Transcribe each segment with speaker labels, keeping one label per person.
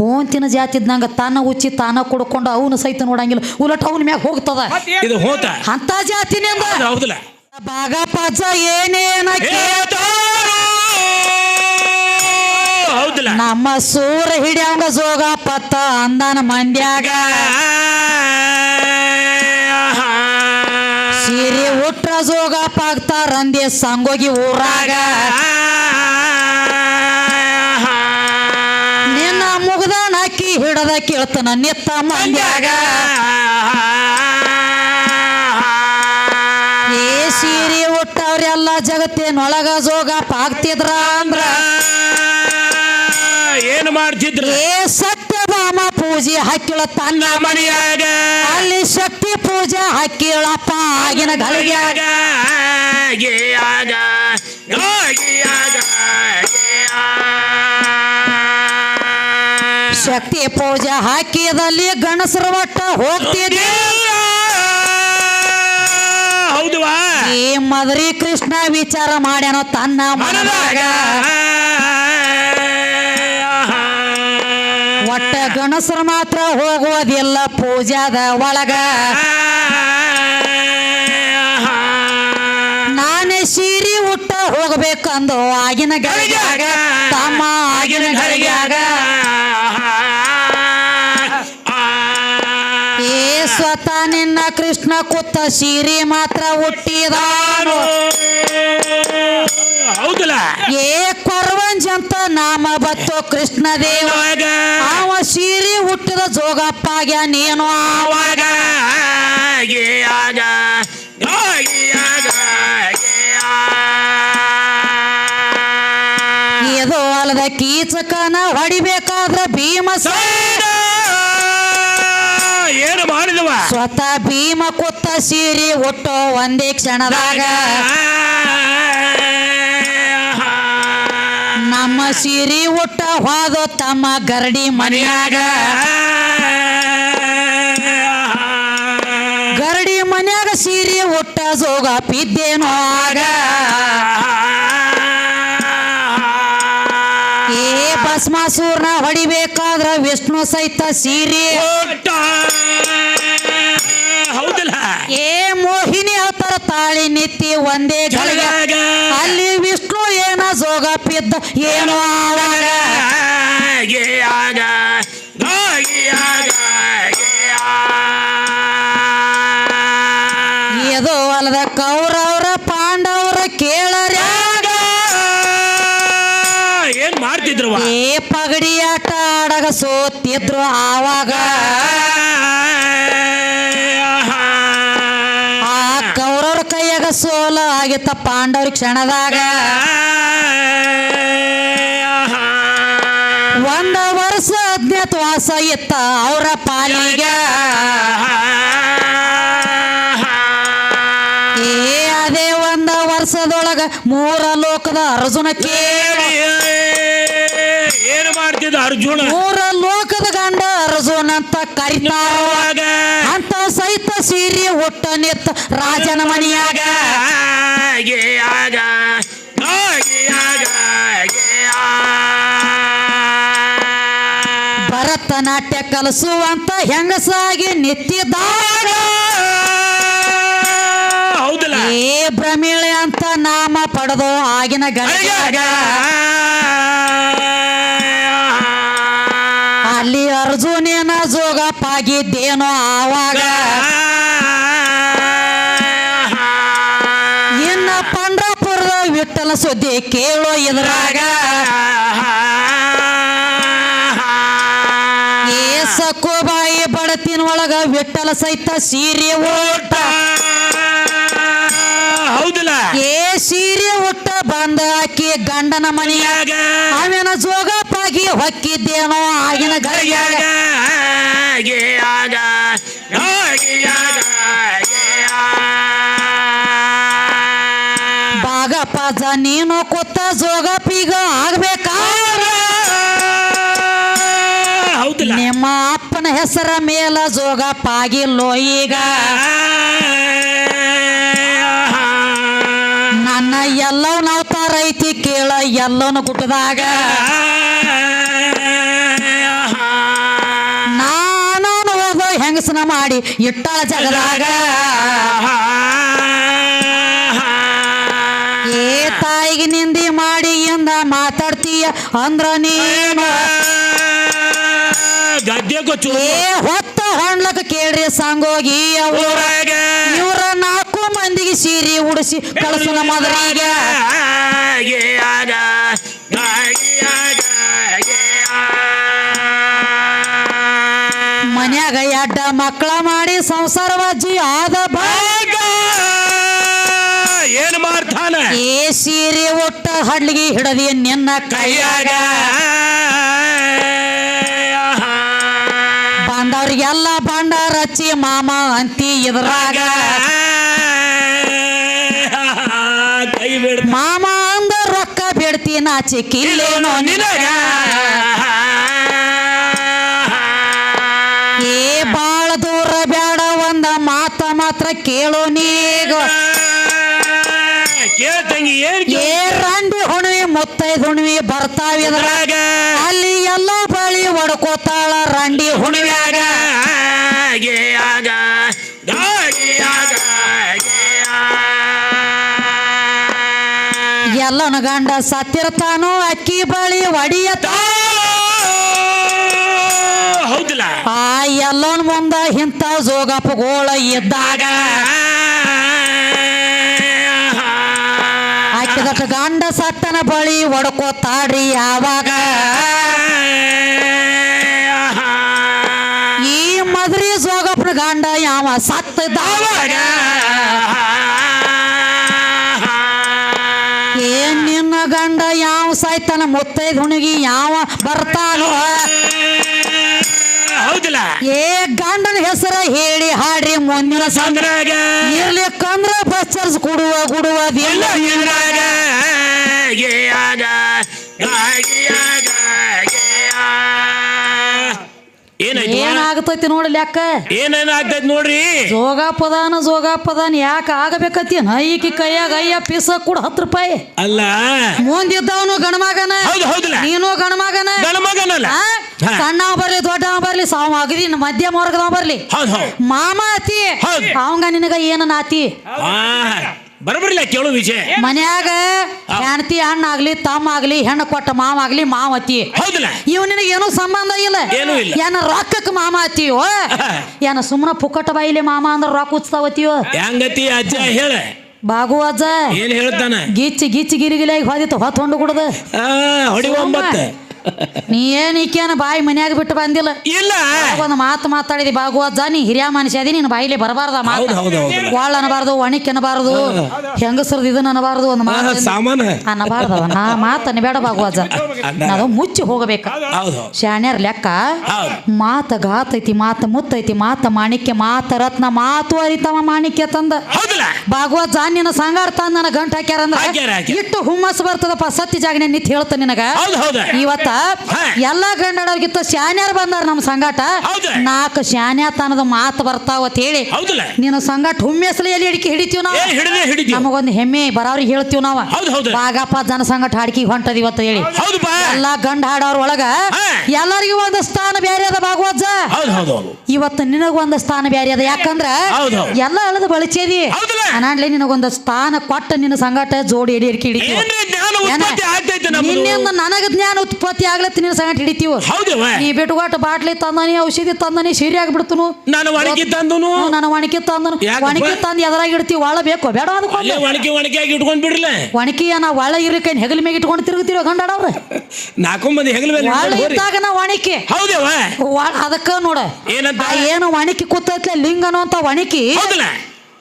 Speaker 1: ಹೋಂತಿನ ಜಾತಿ ಇದ್ದಂಗ ತಾನ ಉಚ್ಚಿ ತಾನ ಕುಡ್ಕೊಂಡು ಅವನು ಸಹಿತ ನೋಡಂಗಿಲ್ಲ. ಉಲಟ ಅವನ ಮ್ಯಾಗ ಹೋಗ್ತದ.
Speaker 2: ಇದು ಹೋತ.
Speaker 1: ಅಂತ ಜಾತಿನಿಂದ
Speaker 2: ಹೌದಲ್ಲ.
Speaker 1: ಏನೇನ.
Speaker 2: ಹೌದಲ್ಲ.
Speaker 1: ನಮ್ಮ ಸೂರ ಹಿಡಿಯಂಗ ಜೋಗ ಪತ್ತ ಅಂದನ ಮಂಡ್ಯಾಗ. ಸೀರೆ ಉಟ್ರ ಜೋಗ ಪಾಕ್ತಾರಂದೆ ಸಂಗೋಗಿ ಊರಾಗ ನಿನ್ನ ಮುಗ್ದಾನ ಅಕ್ಕಿ ಹಿಡದ ಕೇಳ್ತನ ನೆತ್ತ ಮಂಡ್ಯಾಗ. ಏ ಸೀರೆ ಉಟ್ಟವ್ರೆಲ್ಲ ಜಗತ್ತಿನೊಳಗ ಜೋಗ ಪಾಕ್ತಿದ್ರ ಅಂದ್ರ.
Speaker 2: ಏನು ಮಾಡ್ತಿದ್ರು?
Speaker 1: ಏ ಸತ್ಯಭಾಮ ಪೂಜೆ ಹಾಕಿಳ ತನ್ನ
Speaker 2: ಮನೆಯಾಗ.
Speaker 1: ಅಲ್ಲಿ ಶಕ್ತಿ ಪೂಜೆ ಹಾಕಿಳಪ್ಪ ಆಗಿನ ಗಳಿಗೆ
Speaker 2: ಆಗ. ಆಗ.
Speaker 1: ಶಕ್ತಿ ಪೂಜೆ ಹಾಕಿದಲ್ಲಿ ಗಣಸರ ಒಟ್ಟ ಹೋಗ್ತೀನಿ
Speaker 2: ಹೌದುವಾ?
Speaker 1: ಈ ಮದರಿ ಕೃಷ್ಣ ವಿಚಾರ ಮಾಡ್ಯಾನೋ ತನ್ನ ಮನದಾಗ. ಒಟ್ಟ ಗಣಸರು ಮಾತ್ರ ಹೋಗುವುದಿಲ್ಲ ಪೂಜಾದ ಒಳಗ. ನಾನೇ ಸೀರೆ ಉಟ್ಟ ಹೋಗ್ಬೇಕಂದು ಆಗಿನ ಗಳಿಗಾಗ ತಮ್ಮ ಆಗಿನ ಗಳಿಗ್ಯಾಗ ಏ ನಿನ್ನ ಕೃಷ್ಣ ಕುತ್ತ ಸೀರಿ ಮಾತ್ರ ಹುಟ್ಟಿದಾನು
Speaker 2: ಹೌದಲ್ಲ?
Speaker 1: ಏ ಕೊರ್ವಂಜ್ ಅಂತ ನಾಮ ಬತ್ತು ಕೃಷ್ಣ ದೇವ. ಅವ ಸೀರಿ ಹುಟ್ಟಿದ ಜೋಗಪ್ಪಾಗ್ಯ ನೀನು ಆವ.
Speaker 2: ಆವಾಗ?
Speaker 1: ಇದು ಅಲ್ಲದ ಕೀಚಕನ ಹೊಡಿಬೇಕಾದ್ರ ಭೀಮಸ
Speaker 2: ಏನು ಮಾಡಿದವ?
Speaker 1: ಸ್ವತಃ ಭೀಮ ಕುತ್ತ ಸೀರಿ ಒಟ್ಟು ಒಂದೇ ಕ್ಷಣದಾಗ. ನಮ್ಮ ಸೀರಿ ಒಟ್ಟ ಹೋದ ತಮ್ಮ ಗರಡಿ ಮನೆಯಾಗ. ಗರಡಿ ಮನ್ಯಾಗ ಸೀರಿ ಒಟ್ಟ ಜೋಗ ಪಿದ್ದೇನೋ ಆಗ. ಭಸ್ಮಾಸೂರ್ನ ಹೊಡಿಬೇಕಾದ್ರ ವಿಷ್ಣು ಸಹಿತ ಸೀರಿ.
Speaker 2: ಹೌದಲ್ಲ?
Speaker 1: ಏ ಮೋಹಿನಿ ಹತ್ತರ ತಾಳಿ ನಿತ್ತಿ ಒಂದೇ ಗಳಿಗೆ. ಅಲ್ಲಿ ವಿಷ್ಣು ಏನ ಜೋಗ ಪಿದ್ದ ಏನೋ ಆವಾಗ.
Speaker 2: ಗೆಯಾಗ
Speaker 1: ಇದು ಅಲ್ಲದ ಕೌರವ್ರ ಆಟ ಆಡಗ ಸೋತಿದ್ರು ಆವಾಗ ಆ ಕೌರವ್ರ ಕೈಯಾಗ ಸೋಲ ಆಗಿತ್ತ ಪಾಂಡವ್ರ ಕ್ಷಣದಾಗ. ಒಂದ ವರ್ಷ ಅಜ್ಞಾತವಾಸ ಇತ್ತ ಅವರ ಪಾಲಿಗೆ. ಏ ಅದೇ ಒಂದ ವರ್ಷದೊಳಗ ಮೂರ ಲೋಕದ
Speaker 2: ಅರ್ಜುನಕ್ಕೆ ಮಾಡ್ತಿದ್ದ ಅರ್ಜುನ.
Speaker 1: ಮೂರ ಲೋಕದ ಗಂಡ ಅರ್ಜುನ ಅಂತ ಕರಿತಾರ ಅಂತ ಸಹಿತ ಸೀರೆ ಹುಟ್ಟ ನಿತ್ತ ರಾಜನ ಮನೆಯಾಗ. ಭರತನಾಟ್ಯ ಕಲಸುವಂತ ಹೆಂಗಸಾಗಿ ನಿತ್ತಿದಾಗ
Speaker 2: ಹೌದಲ್ಲ?
Speaker 1: ಏ ಭ್ರಮಿಳೆ ಅಂತ ನಾಮ ಪಡೆದು ಆಗಿನ ಗಳಿಗ್ಯಾಗ ಅಲ್ಲಿ ಅರ್ಜುನೇನ ಜೋಗಪ್ಪಾಗಿದ್ದೇನೋ ಆವಾಗ ಇನ್ನ ಪಂಡ್ರಪುರದ ವಿಠಲ ಸುದ್ದಿ ಕೇಳೋ ಇದ್ರಾಗ ಏ ಸಕ್ಕೋಬಾಯಿ ಬಡತಿನ ಒಳಗ ವಿಠಲ ಸಹಿತ ಸೀರೆ ಓಟ
Speaker 2: ಹೌದಲ್ಲ.
Speaker 1: ಏ ಸೀರೆ ಉಟ್ಟ ಬಂದ ಆಕಿ ಗಂಡನ ಮನೆಯಾಗ. ಆಮೇನ ಜೋಗಪ್ಪಾಗಿ ಹೊಕ್ಕಿದ್ದೇನೋ ಆಗಿನ ಗಳಿಗ್ಯಾಗ
Speaker 2: ಗೆಯಾಗ ಗೆಯಾಗ
Speaker 1: ಬಾಗ ಪಾಜ ನೀನು ಕೊತ್ತ ಜೋಗ ಆಗ್ಬೇಕಾದ್ರ
Speaker 2: ಹೌದಲ್ಲ.
Speaker 1: ನಿಮ್ಮ ಅಪ್ಪನ ಹೆಸರ ಮೇಲ ಜೋಗಪ್ಪಾಗಿಲ್ಲೋ ಈಗ. ನನ್ನ ಎಲ್ಲವನ್ನ ಅವತಾರ ಐತಿ ಕೇಳ ಎಲ್ಲವನ್ನ ಗುಟ್ಟದಾಗ ಮಾಡಿ ಇಟ್ಟಾಳ ಜಗದಾಗ? ಏ ತಾಯಿಗೆ ನಿಂದಿ ಮಾಡಿ ಎಂದ ಮಾತಾಡ್ತೀಯ ಅಂದ್ರ ನೀನು ಏ ಹೊತ್ತ ಹೊಣ್ಲಕ್ ಕೇಳ್ರಿ ಸಾಂಗೋಗಿ ಇವ್ರ ನಾಲ್ಕು ಮಂದಿಗೆ ಸೀರೆ ಉಡಿಸಿ ಕಳಿಸಲ ಮೊದಲಿಗೆ ಮನ್ಯಾಗ ಎಡ್ಡ ಮಕ್ಕಳ ಮಾಡಿ ಸಂಸಾರ ವಜ್ಜಿ ಆದ
Speaker 2: ಭಾಗ. ಏನ್ ಮಾಡ್ತಾನ?
Speaker 1: ಏ ಸೀರೆ ಒಟ್ಟ ಹಡ್ಲಿಗೆ ಹಿಡದಿ ನಿನ್ನ ಕೈಯಾಗ. ಬಂದವ್ರಿಗೆಲ್ಲ ಬಂಡ ರಚಿ ಮಾಮ ಅಂತಿ ಇದ್ರಾಗ. ಮಾಮ ಅಂದ ರೊಕ್ಕ ಬಿಡ್ತಿ ನಾಚಿಕಿಲ್ಲೇನೋ ನಿನಗ ಏ ಬಾಳ ದೂರ ಬ್ಯಾಡ ಒಂದ ಮಾತ ಮಾತ್ರ ಕೇಳೋ ನೀಗ.
Speaker 2: ಕೇಳ್ತಂಗಿ ಏನ್
Speaker 1: ಮುತ್ತೈದು ರಂಡಿ ಹುಣ್ವಿ ಮುತ್ತೈದ್ ಹುಣ್ವಿ ಬರ್ತಾವಿದ್ರ
Speaker 2: ಕೇಳ್ರಾಗ
Speaker 1: ಅಲ್ಲಿ ಎಲ್ಲೋ ಬಳಿ ಹೊಡ್ಕೋತಾಳ ರಂಡಿ ಹುಣ್ವ್ಯಾಗ. ಎಲ್ಲನ ಗಂಡ ಸತ್ತಿರ್ತಾನೋ ಅಕ್ಕಿ ಬಳಿ ಒಡಿಯತ ಎಲ್ಲನ ಮುಂದ ಇಂಥ ಜೋಗಪ್ಪಗೋಳ ಇದ್ದಾಗ ಹಾಕಿದಟ ಗಂಡ ಸತ್ತನ ಬಳಿ ಒಡ್ಕೋತಾಡ್ರಿ ಯಾವಾಗ? ಈ ಮದ್ರಿ ಜೋಗಪ್ಪನ ಗಂಡ ಯಾವ ಸತ್ತದಾಗ ಏನ್ ನಿನ್ನ ಗಂಡ ಯಾವ ಸಾಯ್ತಾನ ಮುತ್ತೈದ್ ಹುಣಗಿ ಯಾವ ಬರ್ತಾನೋ? ಏ ಗಂಡನ ಹೆಸರ ಹೇಳಿ ಹಾಡ್ರಿ ಮುಂದಿನ
Speaker 2: ಸಂದ್ರಾಗ
Speaker 1: ಇರ್ಲಿಕ್ಕಂದ್ರ ಬಸ್ ಚಾರ್ಜ್ ಕೊಡುವ ಕೊಡುವುದಿಲ್ಲ
Speaker 2: ಎಲ್ಲ ಗಿಯಾಗ ಗಿಯಾಗ ಏನಾಯ್ತು
Speaker 1: ನೋಡಲಿ ಯಾಕ? ಲೆಕ್ಕ
Speaker 2: ಏನೇನಾಗ್ತೈತಿ ನೋಡ್ರಿ?
Speaker 1: ಜೋಗಾಪದಾನ ಜೋಗಾಪದಾನ ಯಾಕೆ ಆಗಬೇಕತ್ತಿ ಈಕಿ ಕೈಯಾಗ ಅಯ್ಯ ಪೀಸ ಕೂಡ ಹತ್ತು ರೂಪಾಯಿ.
Speaker 2: ಅಲ್ಲ.
Speaker 1: ಮುಂದಿದ್ದವನು ಗಣಮಗನ ನೀನು ಗಣಮಗನ
Speaker 2: ಗಣಮಗನಲ್ಲ
Speaker 1: ಸಣ್ಣ ಬರ್ಲಿ ದೊಡ್ಡ ಬರ್ಲಿ ಸಾವು ಅಗದಿ ಮಧ್ಯಮ ವರ್ಗದವ ಬರ್ಲಿ. ಮಾಮ ಅತಿ. ಅವಂಗ ನಿನಗ ಏನ ನಾತಿ
Speaker 2: ಆ, ಬರಬರಿಲ್ಲ ಕೇಳು ವಿಜಯ.
Speaker 1: ಮನ್ಯಾಗ ಹೆಣ್ತಿ ಹಣ್ಣು ಆಗ್ಲಿ ತಮ್ಮ ಆಗ್ಲಿ ಹೆಣ್ಣು ಕೊಟ್ಟ ಮಾವ ಆಗ್ಲಿ ಮಾವತಿ.
Speaker 2: ಹೌದಿಲ್ಲ.
Speaker 1: ಇವ್ ನಿನಗೆ ಏನೂ ಸಂಬಂಧ ಇಲ್ಲ.
Speaker 2: ಏನು ಇಲ್ಲ.
Speaker 1: ಏನ ರೊಕ್ಕಕ್ಕೆ ಮಾಮ ಅತ್ತೀವೋ ಏನ ಸುಮ್ಮನ ಪುಕ್ಕಟ ಬಾಯಿಲಿ ಮಾಮ ಅಂದ್ರ ರೊಕ್ಕ ಉಚ್ತಾವತಿಯೋ
Speaker 2: ಹೆಂಗತಿ ಅಜ್ಜ ಹೇಳ.
Speaker 1: ಬಾಗು ಅಜ್ಜ.
Speaker 2: ಏನ್ ಹೇಳ್ತಾನ?
Speaker 1: ಗಿಚ್ಚಿ ಗಿಚ್ಚಿ ಗಿರಿಗಿಲಾಗಿ ಹೋದಿತ್ತು ಹೊತ್ತು ಹೊಂಡು ಕುಡ್ದ.
Speaker 2: ಆ, ಹೊಡಿ ಒಂಬತ್ತು.
Speaker 1: ನೀ ಏನ್ ಈಕೇನ ಬಾಯಿ ಮನ್ಯಾಗ ಬಿಟ್ಟು ಬಂದಿಲ್ಲ?
Speaker 2: ಇಲ್ಲ.
Speaker 1: ಒಂದು ಮಾತು ಮಾತಾಡಿದಿ ಅಜ್ಜ ನೀ ಹಿರಿಯ ಮನುಷ್ಯ ಅದಿ ನೀನು ಬಾಯಿಲಿ ಬರಬಾರ್ದ ಮಾತು.
Speaker 2: ಹೌದು ಹೌದು ಹೌದು.
Speaker 1: ಒಳ್ಳ ಅನ್ನಬಾರ್ದು ಒಣಕ್ ಅನ್ನಬಾರ್ದು ಹೆಂಗಸ್ರದ್ ಇದನ್ನ ಅನ್ನಬಾರ್ದು ಒಂದು ಮಾತು
Speaker 2: ಅನ್ನಬಾರ್ದ.
Speaker 1: ಅನ್ನಬಾರ್ದವ ನಾ ಮಾತು ಅನ್ನಬೇಡ ಬಾಗು ನಾನು ನಾವು ಮುಚ್ಚಿ ಹೋಗಬೇಕು.
Speaker 2: ಹೌದು
Speaker 1: ಶಾಣ್ಯರ ಲೆಕ್ಕ
Speaker 2: ಹೌದು.
Speaker 1: ಮಾತ ಗಾತೈತಿ ಮಾತ ಮುತ್ತೈತಿ ಮಾತ ಮಾಣಿಕ್ಯ ಮಾತ ರತ್ನ ಮಾತು ಅರಿತವ ಮಾಣಿಕ್ಯ ತಂದ.
Speaker 2: ಹೌದಿಲ್ಲ.
Speaker 1: ಭಾಗವತ್ ನಿನ್ನ ಸಂಗಾರ ತಂದ ನನ್ನ ಗಂಟ
Speaker 2: ಹಾಕ್ಯಾರ, ಹಾಕ್ಯಾರ.
Speaker 1: ಇಟ್ಟು ಹುಮ್ಮಸ್ ಬರ್ತದಪ್ಪ ಸತ್ಯ ಜಾಗನೆ ನಿಂತ ಹೇಳ್ತ ನಿನಗ.
Speaker 2: ಹೌದು ಹೌದು.
Speaker 1: ಇವತ್ತ
Speaker 2: ಹಾ.
Speaker 1: ಎಲ್ಲಾ ಗಂಡಡವ್ರಿಗಿತ್ತ ಶಾನ್ಯಾರ ಬಂದಾರ ನಮ್ಮ ಸಂಗಾಟ. ನಾಲ್ಕು ಶಾನ್ಯಾತನದ ಮಾತು ಬರ್ತಾವ ಅಂತ ಹೇಳಿ. ನಿನ್ನ ಸಂಗಾಟ ಹುಮ್ಮೆಸಲಿ ಎಲ್ಲಿ ಹಿಡಿಕೆ ಹಿಡಿತೀವಿ ನಾವು? ನಮಗೊಂದು ಹೆಮ್ಮೆ ಬರೋರಿಗೆ ಹೇಳ್ತೀವಿ ನಾವು. ಬಾಗಪ್ಪ ಜನ ಸಂಗಟ ಹಾಡಿಕೆ ಹೊಂಟದ ಇವತ್ತು ಹೇಳಿ.
Speaker 2: ಎಲ್ಲ
Speaker 1: ಎಲ್ಲಾ ಗಂಡ ಹಾಡೋರ್ ಒಳಗ ಎಲ್ಲರಿಗೂ ಒಂದು ಸ್ಥಾನ ಬೇರೆ ಅದ ಭಾಗವಜ್ಜ ಇವತ್ತು ನಿನಗ ಒಂದು ಸ್ಥಾನ ಬೇರೆ ಅದ ಯಾಕಂದ್ರ. ಎಲ್ಲ ಅಳದ ಬಳಚೇದಿ? ಅನಾಡ್ಲಿ ನಿನಗೊಂದು ಸ್ಥಾನ ಕೊಟ್ಟ ನಿನ್ನ ಸಂಗಾಟ ಜೋಡಿ ಎಡಿ ಹಿಡಿಕೆ ಹಿಡಿತೀವಿ. ನಿನ್ನಿಂದ ನನಗ ಜ್ಞಾನ ಉತ್ಪತ್ತಿ ಆಗ್ಲತ್ತಿ ನಿನ್ನ ಸಂಗಟ ಹಿಡಿತೀವಿ.
Speaker 2: ಹೌದವ
Speaker 1: ನೀ ಬಿಟ್ಟುಕೊಟ್ಟು ಬಾಟ್ಲಿ ತಂದಾನಿ ಔಷಧಿ ತಂದಾನಿ ಸಿರಿ ಆಗ್ಬಿಡ್ತನು
Speaker 2: ನಾನು ಒಣಗಿ ತಂದನು.
Speaker 1: ನಾನು ಒಣಕಿ ತಂದನು? ಒಣಕಿ ತಂದು ಎದರಾಗ ಇಡ್ತೀವಿ ಒಳ ಬೇಕು ಬೇಡ ಅದಕ್ಕೊಂದು
Speaker 2: ಒಣಗಿ ಒಣಗಿ ಆಗಿ ಇಟ್ಕೊಂಡ್ ಬಿಡ್ರಲ್ಲ.
Speaker 1: ಒಣಕಿ ನಾ ಒಳ ಇರ್ಲಿಕ್ಕೆ ಹೆಗಲ ಮೇಲೆ ಇಟ್ಕೊಂಡು ತಿರುಗ್ತಿರೋ ಗಂಡಾಡವ್ರ
Speaker 2: ನಾಲ್ಕು ಮಂದಿ ಹೆಗಲ ಮೇಲೆ
Speaker 1: ಒಳ. ಇದ್ದಾಗ ನಾ ಒಣಕಿ
Speaker 2: ಹೌದವ
Speaker 1: ಅದಕ್ಕ ನೋಡ.
Speaker 2: ಏನಂತ?
Speaker 1: ಏನು ಒಣಕಿ ಕೂತೈತ್ಲೆ ಲಿಂಗನು ಅಂತ ಒಣಕಿ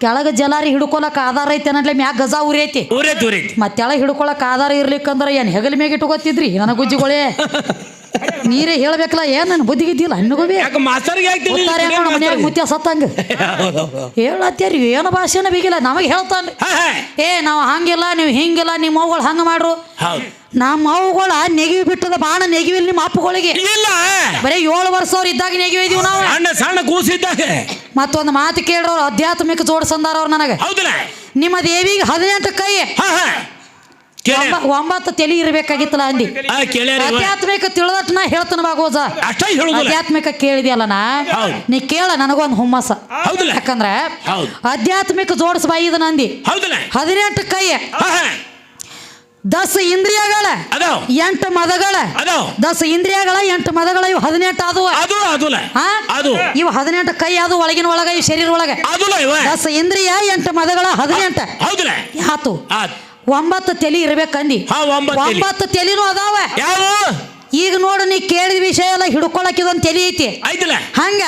Speaker 1: ಕೆಳಗ ಜಲಾರಿ ಹಿಡ್ಕೊಳಕ್ ಆಧಾರ ಐತೆ ಅನ್ನಟ್ಲೆ ಮ್ಯಾಗ ಗಜಾ ಉರಿ ಐತಿ.
Speaker 2: ಊರೈತಿ ಊರೈತಿ
Speaker 1: ಮತ್ತೆ ಕೆಳಗೆ ಹಿಡ್ಕೊಳಕ್ ಆಧಾರ ಇರ್ಲಿಕ್ಕಂದ್ರ ಏನ್ ಹೆಗಲ ಮ್ಯಾಗ ಇಟ್ಕೋತಿದ್ರಿ? ನನ್ನ ಗುಜ್ಜಿಗಳೇ. ನೀರೇ ಹೇಳ್ಬೇಕಲ್ಲ ಏನ್ ನನ್ ಬುದ್ಧಿ ಗಿದ್ದಿಲ್ಲ ಹಣ್ಣುಗೋಬಿ
Speaker 2: ಯಾಕೆ ಮಾಸ್ತರ್ಗೆ
Speaker 1: ಉತ್ತಾರೆ
Speaker 2: ಆಗ್ತೀನಿ
Speaker 1: ಮನ್ಯಾಗ ಮುತ್ಯ ಸತ್ತಂಗ. ಹೇಳತ್ತೀರಿ ಏನು ಭಾಷೆನ ಬಿಗಿಲ್ಲ ನಮಗೆ ಹೇಳ್ತಾನೆ. ಏ ನಾವು ಹಂಗಿಲ್ಲ ನೀವು ಹಿಂಗಿಲ್ಲ ನಿಮ್ಮ ಅವ್ಗಳು ಹಂಗ ಮಾಡ್ರು.
Speaker 2: ಹೌದು.
Speaker 1: ನಮ್ಮ ಅವ್ಗಳ ನೆಗಿವಿ ಬಿಟ್ಟದ ಬಾಣ ನೆಗಿವಿಲ್ ನಿಮ್ಮ ಅಪ್ಪಗಳಿಗೆ.
Speaker 2: ಇಲ್ಲ.
Speaker 1: ಬರೀ ಏಳು ವರ್ಷ ಅವ್ರು ಇದ್ದಾಗ ನೆಗಿವಿ ಇದೀವಿ ನಾವು.
Speaker 2: ಸಣ್ಣ ಸಣ್ಣ ಕೂಸಿದ್ದಾಗ
Speaker 1: ಮತ್ತೊಂದು ಮಾತು ಕೇಳ್ರವ್ರು ಆಧ್ಯಾತ್ಮಿಕ ಜೋಡಿಸಂದಾರ ಅವ್ರು ನನಗೆ.
Speaker 2: ಹೌದಲ್ಲ
Speaker 1: ನಿಮ್ಮ ದೇವಿಗೆ ಹದಿನೆಂಟು ಕೈ.
Speaker 2: ಹಾ ಹಾ. ಕೇಳ್ಯಾರ.
Speaker 1: ಒಂಬ- ಒಂಬತ್ತು ತಲೆ ಇರ್ಬೇಕಾಗಿತ್ತಲ್ಲ ಅಂದಿ.
Speaker 2: ಆ ಕೇಳ್ಯಾರ ಇವ.
Speaker 1: ಆಧ್ಯಾತ್ಮಿಕ ತಿಳಿದಟ್ ನಾ ಹೇಳ್ತಾನ ಬಾಗೋಜ
Speaker 2: ಅಷ್ಟ ಹೇಳುದಿಲ್ಲ.
Speaker 1: ಆಧ್ಯಾತ್ಮಿಕ ಕೇಳಿದ್ಯಲ್ಲ ನಾ?
Speaker 2: ಹೌದು.
Speaker 1: ನೀ ಕೇಳ ನನಗೊಂದು ಹುಮ್ಮಸ
Speaker 2: ಹೌದಲ್ಲ.
Speaker 1: ಯಾಕಂದ್ರೆ
Speaker 2: ಹೌದು.
Speaker 1: ಆಧ್ಯಾತ್ಮಿಕ ಜೋಡಿಸ್ ಬಾಯಿದ ನಂದಿ
Speaker 2: ಹೌದಲ್ಲ.
Speaker 1: ಹದಿನೆಂಟು ಕೈ.
Speaker 2: ಹಾ ಹಾ.
Speaker 1: ದಸ ಇಂದ್ರಿಯಗಳ.
Speaker 2: ಅದಾವ
Speaker 1: ಎಂಟು ಮದಗಳ.
Speaker 2: ಅದಾವ
Speaker 1: ದಸ ಇಂದ್ರಿಯಗಳ ಎಂಟು ಮದಗಳ ಇವು ಹದಿನೆಂಟು ಆದವು.
Speaker 2: ಅದು ಅದುಲ
Speaker 1: ಹಾ?
Speaker 2: ಅದು.
Speaker 1: ಇವು ಹದಿನೆಂಟು ಕೈ ಅದು ಒಳಗಿನ ಒಳಗ ಈ ಶರೀರ ಒಳಗ.
Speaker 2: ಅದುಲ ಇವ.
Speaker 1: ದಸ ಇಂದ್ರಿಯ ಎಂಟು ಮದಗಳ ಹದಿನೆಂಟು.
Speaker 2: ಹೌದಲ್ಲ.
Speaker 1: ಆತು.
Speaker 2: ಆ
Speaker 1: ಒಂಬತ್ತು ತಲೆ ಇರ್ಬೇಕಂದಿ
Speaker 2: ಹಾ ಒಂಬತ್ತು ತಲಿ.
Speaker 1: ಒಂಬತ್ತು ತಲಿನೂ ಅದಾವ
Speaker 2: ಯಾವ
Speaker 1: ಈಗ ನೋಡು ನೀ ಕೇಳಿದ ವಿಷಯ ಎಲ್ಲ ಹಿಡ್ಕೊಳಕ್ ಇದೊಂದು ತಲೆ ಐತಿ ಹಂಗ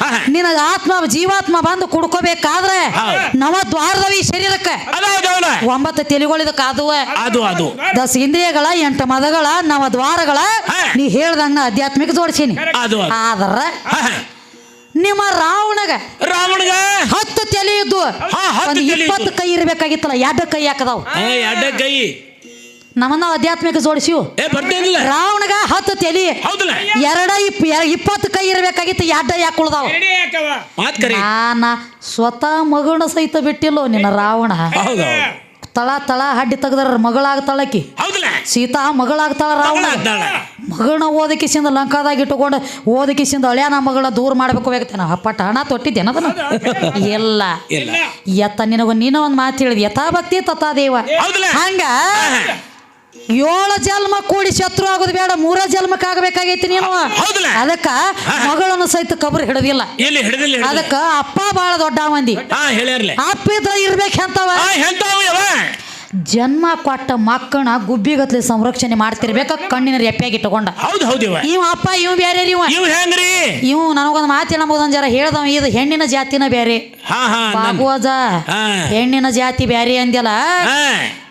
Speaker 2: ಹಾ.
Speaker 1: ನಿನ್ನ ಆತ್ಮ ಜೀವಾತ್ಮ ಬಂದು ಕುಡ್ಕೋಬೇಕಾದ್ರೆ. ನವ ದ್ವಾರದವ ಈ ಶರೀರಕ್ಕೆ ಒಂಬತ್ತು ತಲಿಗಳಿದಕ್ಕೆ ಆದುವ
Speaker 2: ಅದು ಅದು
Speaker 1: ದಸ ಇಂದ್ರಿಯಗಳ ಎಂಟು ಮದಗಳ ನವ ದ್ವಾರಗಳ
Speaker 2: ಹಾ.
Speaker 1: ನೀ ಹೇಳ್ದಂಗ ನಾ ಆಧ್ಯಾತ್ಮಿಕ ಜೋಡಿಸೀನಿ
Speaker 2: ಅದು ಅದು.
Speaker 1: ಆದ್ರ
Speaker 2: ಹಾ, ಹಾ.
Speaker 1: ನಿಮ್ಮ ರಾವಣಗ
Speaker 2: ರಾವಣಗ?
Speaker 1: ಹತ್ತು ತಲೆ ಇದ್ದು
Speaker 2: ಹಾ, ಹತ್ತು
Speaker 1: ಒಂದು
Speaker 2: ತಲೆ ಇದ್ದು.
Speaker 1: ಇಪ್ಪತ್ತು ಕೈ ಇರ್ಬೇಕಾಗಿತ್ತಲ್ಲ ಎರಡು ಕೈ ಹಾಕದಾವ್.
Speaker 2: ಎಡ್ಡ ಕೈ.
Speaker 1: ನಮ್ಮನ್ನ ಆಧ್ಯಾತ್ಮಿಕ ಜೋಡಿಸಿವು
Speaker 2: ಏ ಬರ್ತೇನಿಲ್ಲ
Speaker 1: ರಾವಣಗ ಹತ್ತು ತೆಲಿ.
Speaker 2: ಹೌದಲ್ಲ.
Speaker 1: ಎರಡ ಇಪ್ ಎ- ಇಪ್ಪತ್ತು ಕೈ ಇರ್ಬೇಕಾಗಿತ್ತು ಎರಡ ಯಾಕೆ ಉಳ್ದಾವ
Speaker 2: ಮಾತ್ ಕರಿ.
Speaker 1: ನಾನ ಸ್ವತಃ ಮಗುನ ಸಹಿತ ಬಿಟ್ಟಿಲ್ಲೋ ನಿನ್ನ ರಾವಣ.
Speaker 2: ಹೌದು.
Speaker 1: ತಳ ತಳ ಹಡ್ಡಿ ತೆಗ್ದಾರ ಮಗಳಾಗ್ತಾಳಕಿ. ಸೀತಾ ಮಗಳಾಗ್ತಾಳ ರಾವಣ. ಮಗಳನ್ನ ಓದಕಿಸಿಂದ ಲಂಕಾದಾಗ ಇಟ್ಟುಕೊಂಡು ಓದಕಿಸಿಂದ ಅಳ್ಯಾನ ಮಗಳ ದೂರ ಮಾಡ್ಬೇಕು ಬೇಕತ್ತೇನ ಪಟ್ಟ ಹಣ ತೊಟ್ಟಿದ್ದೇನ ಅದನ್ನ ಇಲ್ಲ.
Speaker 2: ಇಲ್ಲ.
Speaker 1: ಎತ್ತ ನಿನಗ ನೀನ ಒಂದು ಮಾತು ಹೇಳಿದ. ಯಥಾ ಭಕ್ತಿ ತಥಾ ದೇವ ಹಂಗ ಏಳು ಜನ್ಮ ಕೂಡಿ ಶತ್ರು ಆಗೋದು ಬೇಡ ಮೂರ ಜನ್ಮಕ್ಕೆ ಆಗಬೇಕಾಗೈತಿ ನೀನು.
Speaker 2: ಹೌದಲ್ಲ
Speaker 1: ಅದಕ್ಕ ಮಗಳನ್ನು ಸಹಿತ ಕಬರ್ ಹಿಡದಿಲ್ಲ.
Speaker 2: ಎಲ್ಲಿ ಹಿಡಿದಿಲ್ಲ ಹಿಡಿದಿಲ್ಲ.
Speaker 1: ಅದಕ್ಕ ಅಪ್ಪ ಬಾಳ ದೊಡ್ಡ ಮಂದಿ.
Speaker 2: ಹಾ ಹೇಳ್ಯಾರ್ಲೆ.
Speaker 1: ಅಪ್ಪ ಇದ್ರ ಇರ್ಬೇಕಂತವ
Speaker 2: ಹಾ ಎಂತಾವ ಯವ
Speaker 1: ಜನ್ಮ ಕೊಟ್ಟ ಮಕ್ಕಳ ಗುಬ್ಬಿಗತ್ಲೆ ಸಂರಕ್ಷಣೆ ಮಾಡ್ತಿರ್ಬೇಕ ಕಣ್ಣಿನ ರೆಪ್ಪಿಯಾಗಿ ಇಟ್ಟುಕೊಂಡ.
Speaker 2: ಹೌದು ಹೌದು ಇವ.
Speaker 1: ಅಪ್ಪ ಇವ್ ಬೇರೆ ಇವ.
Speaker 2: ಇವ್ ಹೆಂಗ್ರಿ?
Speaker 1: ಇವ್ ನನಗೊಂದು ಮಾತು ಹೇಳಬಹುದು ಜರ ಹೇಳ್ದವ ಇದು ಹೆಣ್ಣಿನ ಜಾತಿನ ಬೇರೆ
Speaker 2: ಹಾ.
Speaker 1: ಹೆಣ್ಣಿನ ಜಾತಿ ಬ್ಯಾರೆ ಅಂದ್ಯಲ್ಲ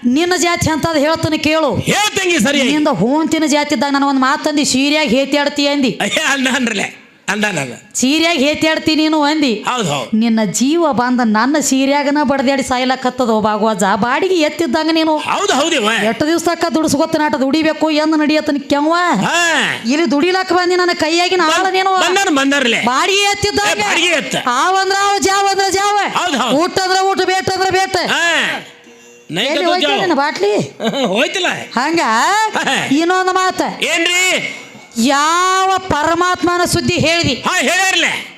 Speaker 1: ನಿನ್ನ ಜಾತಿ ಅಂತದ್ ಹೇಳ್ತಾನೆ ಕೇಳು.
Speaker 2: ಹೇಳ್ತಂಗಿ ಸರಿ.
Speaker 1: ನಿಂದ ಹೂಂತಿನ ಜಾತಿದ್ದಾಗ ನನಗೊಂದು ಮಾತಂದಿ ಸೀರಿಯಾಗಿ ಹೇತಿ
Speaker 2: ಆಡ್ತಿ ಅಂದ. ಅನ್ರಲೆ ಅಂದ ನಾನು
Speaker 1: ಸೀರ್ಯಾಗ ಹೇತಿಯಾಡ್ತಿ ನೀನು ಅಂದಿ.
Speaker 2: ಹೌದು ಹೌದು.
Speaker 1: ನಿನ್ನ ಜೀವ ಬಂದ ನನ್ನ ಸೀರ್ಯಾಗನ ಬಡ್ದಾಡಿ ಸಾಯ್ಲಕತ್ತದೋ ಭಾಗವಾಜ ಬಾಡಿಗೆ ಎತ್ತಿದ್ದಂಗ ನೀನು.
Speaker 2: ಹೌದು ಹೌದು
Speaker 1: ಎಷ್ಟು ದಿವ್ಸಕ್ಕ ದುಡಿಸ್ಕೊತ ನಾಟ ದುಡಿಬೇಕು ಎಂದು ನಡಿಯತ್ತನ ಕೆವ್ವ?
Speaker 2: ಹಾ.
Speaker 1: ಇಲ್ಲಿ ದುಡಿಲಕ್ಕ ಬಂದಿ ನನ್ನ ಕೈಯಾಗಿನ ಆಳ ನೀನು. ಬಾಡಿಗೆ ಎತ್ತಿದ್ದಂಗ.
Speaker 2: ಏ, ಬಾಡಿಗೆ ಎತ್ತ.
Speaker 1: ಆವಂದ್ರ ಅವ ಜಾವ ಅಂದ್ರ ಜಾವ. ಊಟ ಅಂದ್ರ ಊಟ ಬೇಟ ಅಂದ್ರ ಬೇಟ. ಬಾಟ್ಲಿ?
Speaker 2: ಹೋಯ್ತಿಲ್ಲ.
Speaker 1: ಹಂಗ? ಇನ್ನೊಂದು ಮಾತ.
Speaker 2: ಏನ್ರಿ?
Speaker 1: ಯಾವ ಪರಮಾತ್ಮನ ಸುದ್ದಿ ಹೇಳಿದಿ?
Speaker 2: ಹಾ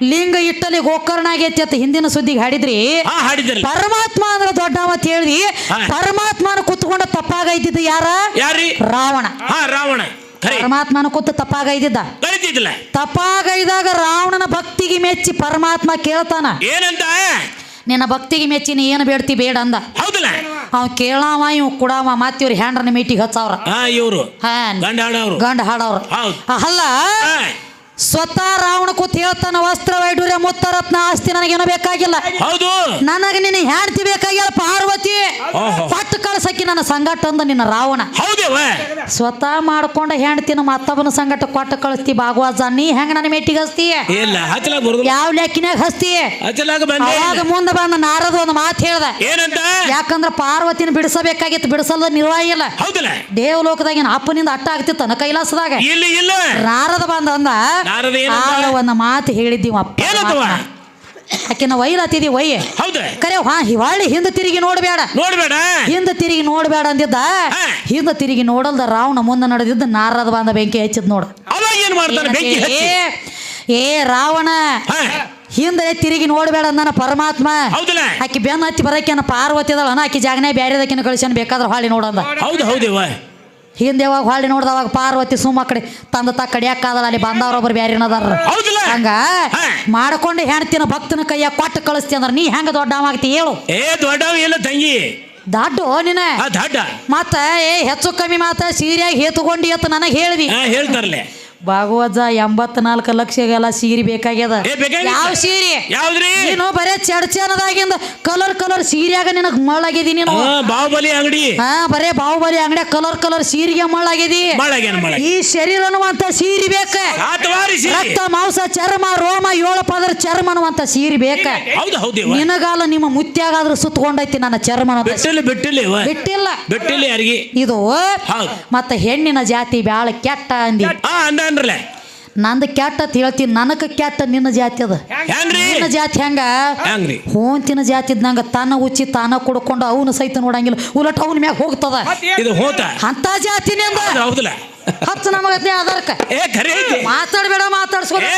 Speaker 1: ಲಿಂಗ ಇಟ್ಟಲ್ಲಿ ಗೋಕರ್ಣ ಆಗೈತಿ ಅಂತ ಹಿಂದಿನ ಸುದ್ದಿಗೆ ಹಾಡಿದ್ರಿ?
Speaker 2: ಹಾ ಹಾಡಿದ್ರಲ್ಲ.
Speaker 1: ಪರಮಾತ್ಮ ಅಂದ್ರೆ ದೊಡ್ಡ ಅಂತ ಹೇಳಿದಿ. ಪರಮಾತ್ಮನ ಕುತ್ಕೊಂಡ ತಪ್ಪಾಗೈತಿದ್ದ ಯಾರ?
Speaker 2: ಯಾರಿ
Speaker 1: ರಾವಣ.
Speaker 2: ಹಾ ರಾವಣ. ಖರೆ
Speaker 1: ಪರಮಾತ್ಮನ ಕೂತು ತಪ್ಪಾಗೈದಿದ್ದ?
Speaker 2: ತಪ್ಪಾಗ
Speaker 1: ತಪ್ಪಾಗೈದಾಗ ರಾವಣನ ಭಕ್ತಿಗೆ ಮೆಚ್ಚಿ ಪರಮಾತ್ಮ ಕೇಳ್ತಾನ.
Speaker 2: ಏನಂತ?
Speaker 1: ನಿನ್ನ ಭಕ್ತಿಗೆ ಮೆಚ್ಚಿನ ಏನು ಬೇಡ್ತಿ ಬೇಡ ಅಂದ.
Speaker 2: ಹೌದಲ್ಲ?
Speaker 1: ಅವ ಕೇಳಾವ ಇವ್ ಕುಡಾವ ಮತ್ತೆ ಇವ್ರ ಹ್ಯಾಂಡ್ರನ ಮೀಟಿಗೆ ಹಚ್ಚವ್ರ.
Speaker 2: ಇವರು. ಗಂಡ ಹಾಡವ್ರು.
Speaker 1: ಗಂಡ ಹಾಡವ್ರ. ಅಲ್ಲ? ಸ್ವತಃ ರಾವಣ ಕೂತ್ ಹೇಳ್ತಾನ ವಸ್ತ್ರ ವೈಡೂರ್ಯ ಮುತ್ತರತ್ನ ಆಸ್ತಿ ನನಗೇನು ಬೇಕಾಗಿಲ್ಲ.
Speaker 2: ಹೌದು.
Speaker 1: ನನಗೆ ನಿನ್ನ ಹೆಂಡತಿ ಬೇಕಾಗಿಲ್ಲ ಪಾರ್ವತಿ. ಪಟ್ಟು ಕಳ್ಸಕ್ಕಿ ನನ್ನ ಸಂಗಟ ಅಂದ ನಿನ್ನ ರಾವಣ. ಸ್ವತಃ ಮಾಡ್ಕೊಂಡ ಹೆಂಡತಿನ ಮತ್ತೊಬ್ಬನ ಸಂಗಟ ಕೊಟ್ಟು ಕಳಿಸ್ತಿ ಭಾಗವಾಜ ನೀ ಹೆಂಗ ನನ್ನ ಮೇಟಿಗೆ ಹಸ್ತಿ ಯಾವ ಲೆಕ್ಕಿನಾಗ ಹಸ್ತಿ ಅವಾಗ ಮುಂದೆ ಬಂದ ನಾರದ ಒಂದು ಮಾತು ಹೇಳ್ದ. ಯಾಕಂದ್ರ ಪಾರ್ವತಿನ ಬಿಡಿಸಬೇಕಾಗಿತ್ತು ಬಿಡಿಸಲ್ದ ನಿರ್ವಾಹ ಇಲ್ಲ. ದೇವಲೋಕದಾಗಿನ ಅಪ್ಪನಿಂದ ಅಟ್ಟ ಆಗ್ತಿತ್ತ ಕೈಲಾಸದಾಗ. ನಾರದ ಬಂದ ಅಂದ? ಆಗ ಒಂದು ಮಾತು ಹೇಳಿದ್ದೀವ ಅಪ್ಪ
Speaker 2: ಏನಂತವ
Speaker 1: ಆಕಿನ ವೈಲತ್ತಿದಿ ವೈ
Speaker 2: ಹೌದು.
Speaker 1: ಕರೆ ಹಾ ಹೊಳ್ಳಿ ಹಿಂದೆ ತಿರುಗಿ ನೋಡಬೇಡ.
Speaker 2: ನೋಡ್ಬೇಡ?
Speaker 1: ಹಿಂದೆ ತಿರುಗಿ ನೋಡಬೇಡ ಅಂದಿದ್ದ?
Speaker 2: ಹಿಂದ
Speaker 1: ಹಿಂದೆ ತಿರುಗಿ ನೋಡಲ್ದ ರಾವಣ ಮುಂದೆ ನಡೆದಿದ್ದ ನಾರದ ಬಂದ ಬೆಂಕಿ ಹಚ್ಚಿದ್ ನೋಡು.
Speaker 2: ಏನ್ ಮಾಡ್ತಾನೆ ಬೆಂಕಿ
Speaker 1: ಏ ರಾವಣ ಹಿಂದೆ ತಿರುಗಿ ನೋಡಬೇಡ ನನ್ನ ಪರಮಾತ್ಮ. ಆಕಿ ಬೆನ್ನ ಹತ್ತಿ ಬರಕೇನ ಪಾರ್ವತಿ ಅದಳ ಆಕಿ ಜಾಗನೇ ಬ್ಯಾರೆದಕ್ಕಿನ ಕಳಿಸ್ಯಾನ ಬೇಕಾದ್ರೆ ಹಾಳಿ ನೋಡಂದ.
Speaker 2: ಹೌದು ಹೌದೇವ
Speaker 1: ಹಿಂದೆ ಯಾವಾಗ ಹೊಳ್ಳಿ ನೋಡ್ದವಾಗ ಪಾರ್ವತಿ ಸುಮ್ಮ ಕಡೆ ತಂದ ತ ಕಡಿಯಾಕಾದಲ್ಲ ಅಲ್ಲಿ ಬಂದವ್ರೊಬ್ರು ಬ್ಯಾರಿನದಾರ ಹಂಗ. ಮಾಡ್ಕೊಂಡು ಹೆಣ್ತಿನ ಭಕ್ತನ ಕೈಯಾಗ ಕೊಟ್ಟು ಕಳಿಸ್ತಿ ಅಂದ್ರ ನೀ ಹೆಂಗ ದೊಡ್ಡವಾಗ್ತಿ ಹೇಳು.
Speaker 2: ಏ ದೊಡ್ಡವ ಇಲ್ಲ ತಂಗಿ.
Speaker 1: ದಡ್ಡು
Speaker 2: ನಿನ್ನ
Speaker 1: ಮತ್ತ ಏ ಹೆಚ್ಚು ಕಮ್ಮಿ ಮಾತ ಸೀರಿಯಾಗಿ ಹೇತುಕೊಂಡಿ ಅಂತ ನನಗೆ ಹೇಳಿದಿ.
Speaker 2: ಹಾ ಹೇಳ್ತಾರಲೆ
Speaker 1: ಭಾಗವತ ಎಂಬತ್ನಾಲ್ಕು ಲಕ್ಷಗೆಲ್ಲ ಸೀರೆ ಬೇಕಾಗ್ಯದ.
Speaker 2: ಏ?
Speaker 1: ಯಾವ ಸೀರೆ?
Speaker 2: ಯಾವ್ದ್ರಿ?
Speaker 1: ನೀನು ಬರೇ ಚಡ್ಚನದಾಗಿಂದ ಕಲರ್ ಕಲರ್ ಸೀರೆಯಾಗ ನಿನಗ್ ಮಳ್ಳಾಗಿದಿ ನೀನು.
Speaker 2: ಹಾ ಬಾಹುಬಲಿ ಅಂಗಡಿ.
Speaker 1: ಹಾ ಬರೇ ಬಾಹುಬಲಿ ಅಂಗಡಿ ಕಲರ್ ಕಲರ್ ಸೀರೆಗೆ ಮಳ್ಳಾಗಿದಿ
Speaker 2: ಮಳಗೇನ ಮಳ
Speaker 1: ಈ ಶರೀರ ಅನ್ನುವಂತ ಸೀರೆ ಬೇಕ.
Speaker 2: ಆತವಾರಿಸಿ
Speaker 1: ರಕ್ತ ಮಾಂಸ ಚರ್ಮ ರೋಮ ಏಳು ಪದರ ಚರ್ಮ ಅನ್ನುವಂತ ಸೀರೆ ಬೇಕ.
Speaker 2: ಹೌದು ಹೌದೇವ
Speaker 1: ನಿನಗಾಲ ನಿಮ್ಮ ಮುತ್ಯಾಗಾದ್ರೂ ಸುತ್ತಕೊಂಡೈತಿ ನನ್ನ ಚರ್ಮ
Speaker 2: ಬಿಟ್ಟಿಲ್ಲ ಬಿಟ್ಟಿಲ್ಲ ಇವ.
Speaker 1: ಬಿಟ್ಟಿಲ್ಲ.
Speaker 2: ಬಿಟ್ಟಿಲ್ಲ ಯಾರಿಗೆ.
Speaker 1: ಇದು
Speaker 2: ಹೌದು.
Speaker 1: ಮತ್ತ ಹೆಣ್ಣಿನ ಜಾತಿ ಬ್ಯಾಳ ಕೆಟ್ಟ
Speaker 2: ಅಂದ ಅನ್ರಲೆ
Speaker 1: ನಂದು ಕೆಟ್ಟ ಅಂತ ಹೇಳ್ತೀನಿ ನನಗೆ ಕೆಟ್ಟ ನಿನ್ನ ಜಾತಿ ಅದ.
Speaker 2: ಹೆಂಗ್ರಿ?
Speaker 1: ನಿನ್ನ ಜಾತಿ ಹೆಂಗ?
Speaker 2: ಹೆಂಗ್ರಿ?
Speaker 1: ಹೋಂತಿನ ಜಾತಿ ಇದ್ದಂಗ ತಾನ ಉಚ್ಚಿ ತಾನ ಕುಡ್ಕೊಂಡು ಅವನು ಸಹಿತ ನೋಡಂಗಿಲ್ಲ. ಉಲಟ ಅವನ ಮ್ಯಾಗ ಹೋಗ್ತದ.
Speaker 2: ಇದು ಹೋತ?
Speaker 1: ಅಂತ ಜಾತಿನಿಂದ
Speaker 2: ಹೌದು, ಹೌದಲ್ಲ.
Speaker 1: ಹತ್ತು ನಮಗತ್ತೆ ಆಧಾರಕ್ಕೆ.
Speaker 2: ಏ ಖರೆ ಐತಿ.
Speaker 1: ಮಾತಾಡ್ಬೇಡ ಮಾತಾಡ್ಸ್ಕೊ
Speaker 2: ಏ